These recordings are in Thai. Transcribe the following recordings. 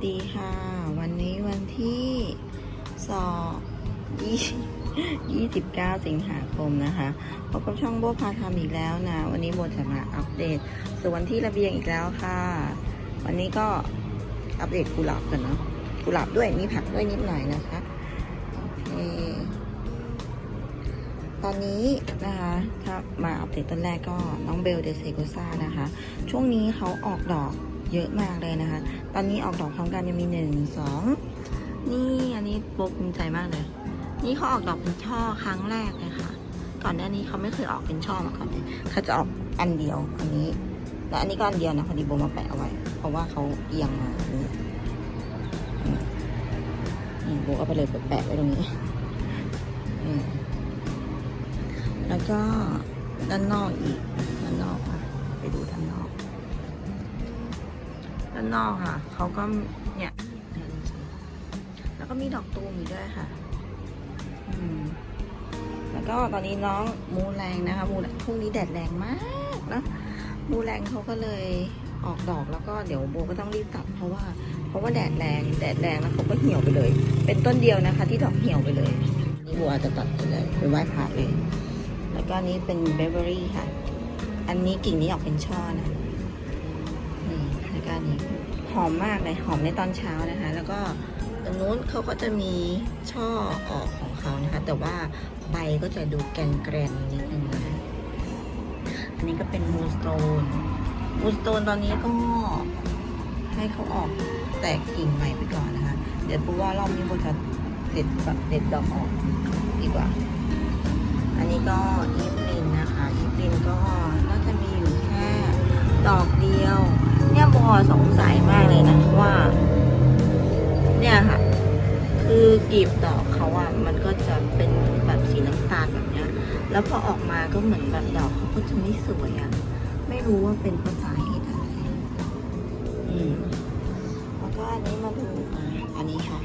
สวัสดีค่ะ วันนี้วันที่สองยี่ยี่สิบเก้าสิงหาคมนะคะพบกับช่องโบพาทำอีกแล้วนะ วันนี้โบจะมาอัปเดตส่วนที่ระเบียงอีกแล้วค่ะ วันนี้ก็อัปเดตกุหลาบกันเนาะกุหลาบด้วยมีผักด้วยนิดหน่อยนะคะโอเคตอนนี้นะคะถ้ามาอัปเดตต้นแรกก็น้องเบลเดเซโกซ่านะคะ ช่วงนี้เขาออกดอก เยอะมากเลยนะคะ ตอนนี้ออกดอกพร้อมกันจะมีหนึ่งสองนี่อันนี้โบภูมิใจมากเลย นี่เขาออกดอกเป็นช่อครั้งแรกเลยค่ะ ก่อนหน้านี้เขาไม่เคยออกเป็นช่อมาก่อนเลยเขาจะออกอันเดียวอันนี้และอันนี้ก็อันเดียวนะพอดีโบมาแปะเอาไว้ เพราะว่าเขาเอียงมานี่นี่โบเอาไปเลยแปะไว้ตรงนี้แล้วก็ด้านนอกอีกด้านนอกอะไปดูด้านนอก ด้านนอกค่ะ เขาก็เนี่ยแล้วก็มีดอกตูมอยู่ด้วยค่ะ อืม แล้วก็ตอนนี้น้องมูแรงนะคะ มูพรุ่งนี้แดดแรงมากนะมูแรงเขาก็เลยออกดอกแล้วก็เดี๋ยวโบก็ต้องรีบตัดเพราะว่า เพราะว่าแดดแรงแดดแรงแล้วเขาก็เหี่ยวไปเลย เป็นต้นเดียวนะคะ ที่ดอกเหี่ยวไปเลยนี่บัวจะตัดไปเลยไปไหว้พระเลย แล้วก็อันนี้เป็นเบเบอรี่ค่ะ อันนี้กิ่งนี้ออกเป็นช่อนะนี่ แล้วก็อันนี้หอมมากเลยหอมในตอนเช้านะคะ แล้วก็ตรงนู้นเขาก็จะมีช่อออกของเขานะคะ แต่ว่าใบก็จะดูแกนแกรนๆนิดนึงนะอันนี้ก็เป็นมูสโตนมูสโตนตอนนี้ก็ให้เขาออกแตกกิ่งใหม่ไปก่อนนะคะ เดี๋ยวปูว่ารอบนี้โบจะเด็ดแบบเด็ดดอกออกดีกว่า อันนี้ก็ยิปลินนะคะยิปลินก็น่าจะมีอยู่แค่ดอกเดียว เนี่สงสัยมากเลยนะว่า เนี่ยค่ะ คือกลีบดอกเขาอะมันก็จะเป็นแบบสีน้ำตาลแบบเนี้ย แล้วพอออกมาก็เหมือนแบบดอกเขาก็จะไม่สวยอะ ไม่รู้ว่าเป็นเพราะสาเหตุอะไร อืมแล้วก็อันนี้มาดูอันนี้ค่ะ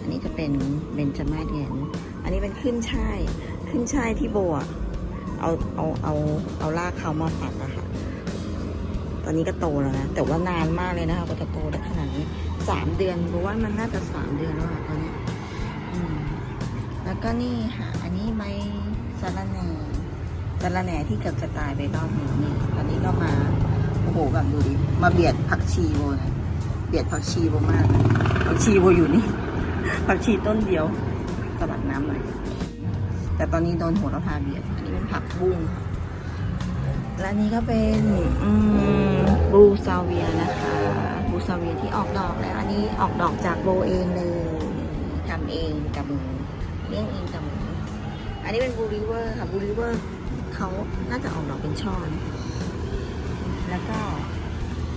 อันนี้จะเป็นเบนจามาเดียนอันนี้เป็นขึ้นช่าย ขึ้นช่ายที่โบอะเอาเอาเอาเอารากเขามาปักอะค่ะ อนนี้ก็โตแล้วนะ แต่ว่านานมากเลยนะคะกว่าจะโตได้ขนาดนี้สามเดือนเพราะว่ามันน่าจะสามเดือนแล้วอะตอนนี้แล้วก็นี่ค่ะ อันนี้ใบสะระแหน่สะระแหน่ที่เกือบจะตายไปรอบหนึงนี่ ตอนนี้ก็มา โอ้โหแบบดูดิ มาเบียดผักชีโบนะเบียดผักชีโบมาก ผักชีโบอยู่นี่ ผักชีต้นเดียวสลัดน้ำหน่อย แต่ตอนนี้โดนโหระพาเบียด อันนี้เป็นผักบุ้งค่ะ และนี้ก็เป็นบลูซาเวียนะคะบลูซาเวียที่ออกดอกแล้ว อันนี้ออกดอกจากโบเองเลยทำเองกับมือเลี้ยงเองกับมืออันนี้เป็นบูริเวอร์ค่ะบูริเวอร์เขาน่าจะออกดอกเป็นช่อนแล้วก็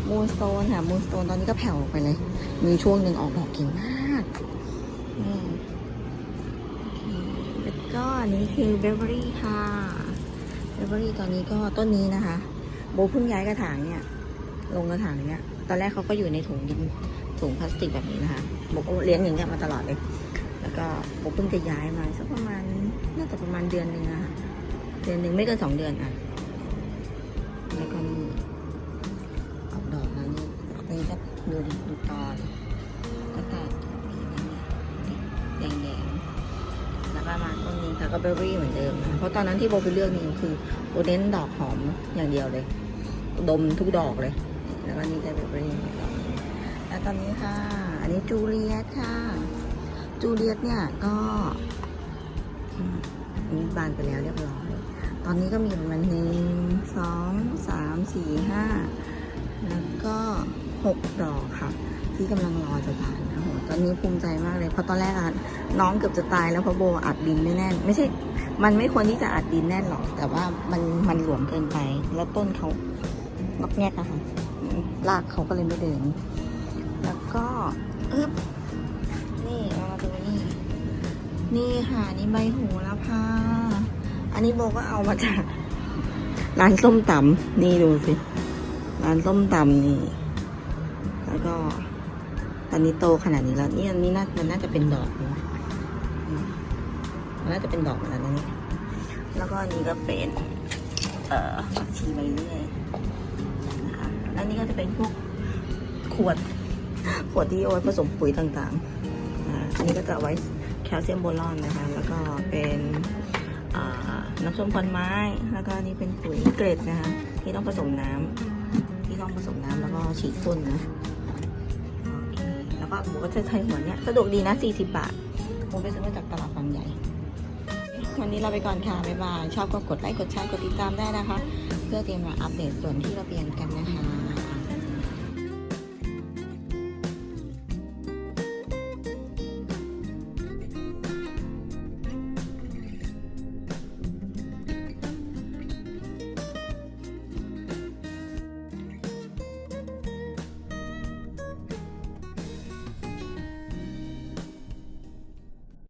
มูนสโตนค่ะมูนสโตนตอนนี้ก็แผ่วออกไปเลย มีช่วงหนึ่งออกดอกเก่งมากนี่แล้วก็อันนี้คือเบเบอรี่ค่ะ เบอรี่ตอนนี้ก็ต้นนี้นะคะ โบเพิ่งย้ายกระถางเนี่ย ลงกระถางเนี่ย ตอนแรกเขาก็อยู่ในถุงดินถุงพลาสติกแบบนี้นะคะโบเลี้ยงอย่างเงี้ยมาตลอดเลย แล้วก็โบเพิ่งจะย้ายมาสักประมาณน่าจะประมาณเดือนหนึ่งอะคะเดือนหนึ่งไม่เกินสองเดือนอะแล้วก็นี่ออกดอกแล้วนี่นี่ก็ดูดิดูตอนก็แตกแดแดงๆแล้วก็มาต้นนี้ ค่ะก็เบอร์รี่เหมือนเดิมนะเพราะตอนนั้นที่โบไปเลือกนี่คือโบเน้นดอกหอมอย่างเดียวเลย ดมทุกดอกเลย แล้วก็นี่จะเบอร์รี่แล้วตอนนี้ค่ะ อันนี้จูเลียตค่ะ จูเลียตเนี่ยก็มอันนี้บานไปแล้วเรียบร้อย ตอนนี้ก็มีประมาณหนึ่งสองสามสี่ห้าแล้วก็หกดอกค่ะ ที่กำลังรอจะบานนะโหตอนนี้ภูมิใจมากเลย เพราะตอนแรกอะน้องเกือบจะตายแล้วเพราะโบอัดดินไม่แน่น ไม่ใช่ มันไม่ควรที่จะอัดดินแน่นหรอก แต่ว่ามันมันหลวมเกินไป แล้วต้นเขางอกแงกอะค่ะรากเขาก็เลยไม่เดิน แล้วก็อึ๊บนี่เอามาดูนี่ นี่ค่ะนี่ใบหูแล้วพาอันนี้โบก็เอามาจากร้านส้มตำนี่ดูสิ ร้านส้มตำนี่ แล้วก็ ตอนนี้โตขนาดนี้แล้วนี่อันนี้น่ามันน่าจะเป็นดอกนะมันน่าจะเป็นดอกแล้วนี่แล้วก็อันนี้ก็เป็น เอ่อผักชีใบเลื่อยนะคะแล้วนี่ก็จะเป็นพวกขวด ขวดที่เอาไว้ผสมปุ๋ยต่างๆอ่าอันนี้ก็จะไว้แคลเซียมโบรอนนะคะ แล้วก็เป็นอ่าน้ำส้มควันไม้ แล้วก็อันนี่เป็นปุ๋ยเกรดนะคะ ที่ต้องผสมน้ำที่ต้องผสมน้ำแล้วก็ฉีดพ่นนะ ก็หมูก็จะใช้หัวเนี้ยสะดวกดีนะ 40 บาทผมไปซื้อมาจากตลาดบางใหญ่ วันนี้เราไปก่อนค่ะ บ๊ายบาย ชอบก็กดไลค์ กดแชร์ กดติดตามได้นะคะ เพื่อเตรียมมาอัปเดตส่วนที่เราเปลี่ยนกันนะคะ